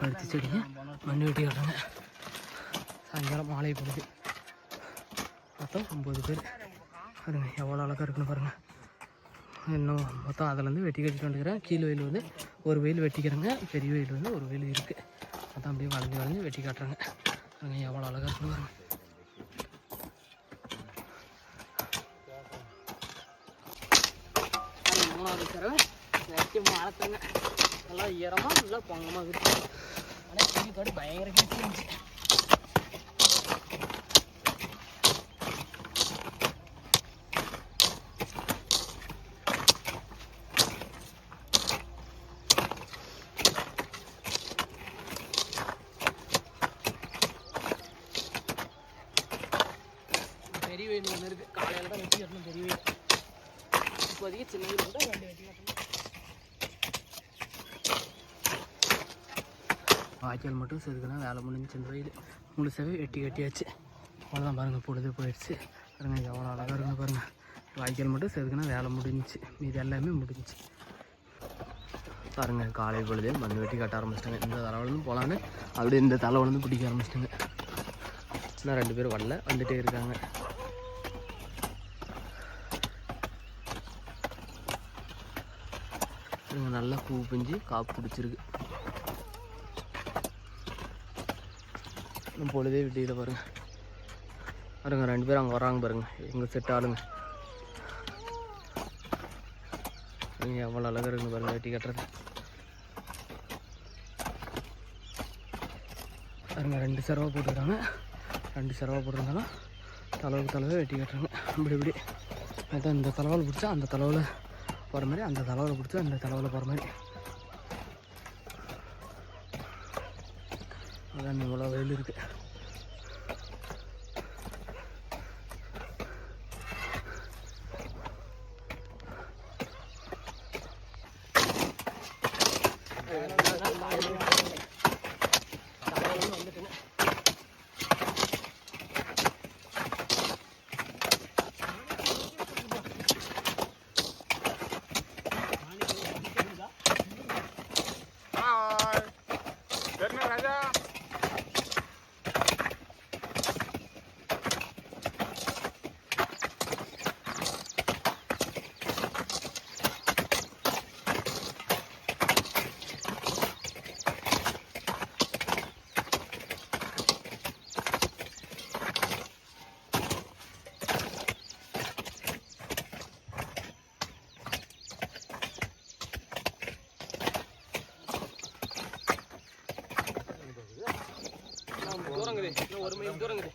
பருத்தி செடிங்க மண்ணு வெட்டி விடுறாங்க சாயங்காலம் மாலை பொழுது. மொத்தம் ஒம்பது பேர். பாருங்க எவ்வளோ அழகாக இருக்குன்னு பாருங்கள் இன்னும் மொத்தம் அதிலேருந்து வெட்டி கட்டிட்டு வந்துக்கிறேன். கீழ் வயல் வந்து ஒரு வயல் வெட்டிக்கிறேங்க. பெரிய வயல் வந்து ஒரு வயல் இருக்குது மொத்தம் அப்படியே வளைஞ்சு வளைஞ்சு வெட்டி காட்டுறாங்க. பாருங்க எவ்வளோ அழகாக இருக்குன்னு பாருங்க. அது மூணாவது தடவை. வெட்டி நல்லா ஈரமாக நல்லா பொங்கமாக இருக்கு ஆனால் கிளி காடு பயங்கர கிளி பெரிய வெயில் ஒன்று இருக்குது காலையில் தான் வெட்டி கட்டணும் பெரிய வெயில். இப்போதைக்கு சின்ன வெயில் கூட ரெண்டு வெட்டி கட்டணும். வாய்க்கால் மட்டும் செதுக்குனா வேலை முடிஞ்சு இந்த முழுசாகவே முழுசாவே வெட்டி கட்டியாச்சு. அவ்வளோதான் பாருங்கள் பொழுது போயிடுச்சு. பாருங்க எவ்வளோ அழகாக இருக்குன்னு பாருங்கள் வாய்க்கால் மட்டும் செதுக்குனா வேலை முடிஞ்சுச்சு. மீதி எல்லாமே முடிஞ்சுச்சு. பாருங்கள் காலை பொழுதே மண் வெட்டி கட்ட ஆரம்பிச்சிட்டாங்க. இந்த தலைவலேருந்து போகலான்னு அப்படியே இந்த தலைவலேருந்து பிடிக்க ஆரம்பிச்சிட்டாங்க. இன்னும் ரெண்டு பேரும் வரல. வந்துட்டே இருக்காங்க. நல்லா பூ பிஞ்சு காப்பு பிடிச்சிருக்கு. இன்னும் பொழுதே விட்டியில் பாருங்க. பாருங்க ரெண்டு பேரும் அங்கே வராங்க பாருங்க. எங்கள் செட் ஆளுங்க. பாருங்க எவ்வளோ அழகாக இருக்குன்னு பாருங்க வெட்டி கட்டுறது. பாருங்க ரெண்டு செரவா போட்டுக்கிறாங்க ரெண்டு செரவா போட்டிருந்தாலும் தலைவுக்கு தலைவை வெட்டி கட்டுறாங்க. இப்படி இப்படி. அதான் இந்த தலைவால் பிடிச்சா அந்த தலைவில் போகிற மாதிரி அந்த தலைவில் பிடிச்சா அந்த தலைவில் போகிற மாதிரி. அதான் இவ்வளோ வெயில் இருக்குது தூரங்குது இன்னும் ஒரு மைல் தூரங்குது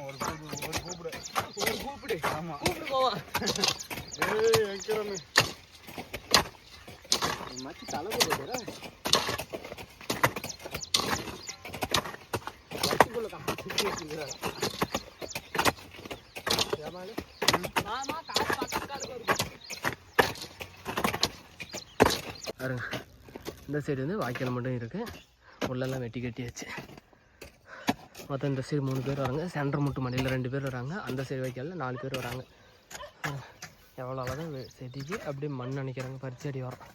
ஒரு மச்சி தலை வச்சுக்குள்ள வச்சுக்கிறாரு ஆமா காசு பக்கத்து காலுக்கு வருது. பாருங்க. இந்த சைடு வந்து வாய்க்கால் மட்டும் இருக்குது உள்ளெல்லாம் வெட்டி கட்டியாச்சு. மொத்தம் இந்த சைடு மூணு பேர் வராங்க. சென்டர் முட்டு மண்டியில் ரெண்டு பேர் வராங்க. அந்த சைடு வைக்கல நாலு பேர் வராங்க. எவ்வளோ அழகாக வெ- செடிக்கு அப்படியே மண் அணைக்கிறாங்க. பறிச்சடி வரோம்.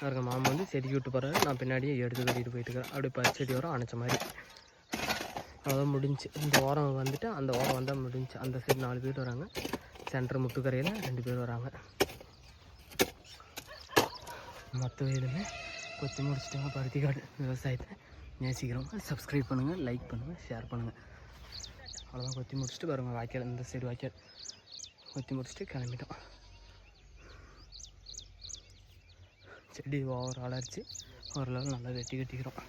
இருக்க மாமா வந்து செடிக்கு விட்டு போகிறாரு நான் பின்னாடியே எடுத்து கட்டிட்டு போயிட்டு இருக்கிறேன். அப்படியே பறிச்சடி வரோம் அணைச்ச மாதிரி. அதான் முடிஞ்சு. இந்த ஓரம் வந்துட்டு அந்த ஓரம் வந்தால் முடிஞ்சு. அந்த சைடு நாலு பேர் வராங்க. சென்டர் முட்டுக்கரையில் ரெண்டு பேர் வராங்க. மற்ற வயலுமே கொத்தி முடிச்சிட்டாங்க பருத்தி காடு விவசாயத்தை. நேசிக்கிறவங்க சப்ஸ்கிரைப் பண்ணுங்கள் லைக் பண்ணுங்கள் ஷேர் பண்ணுங்கள் அவ்வளோதான் கொத்தி முடிச்சுட்டு பாருங்கள் வாய்க்கால் இந்த சைடு வாய்க்கால். கொத்தி முடிச்சுட்டு கிளம்பிட்டோம். செடி ஓவர் வளர்ச்சி ஓரளவு நல்லா வெட்டி கட்டிக்கிறோம்.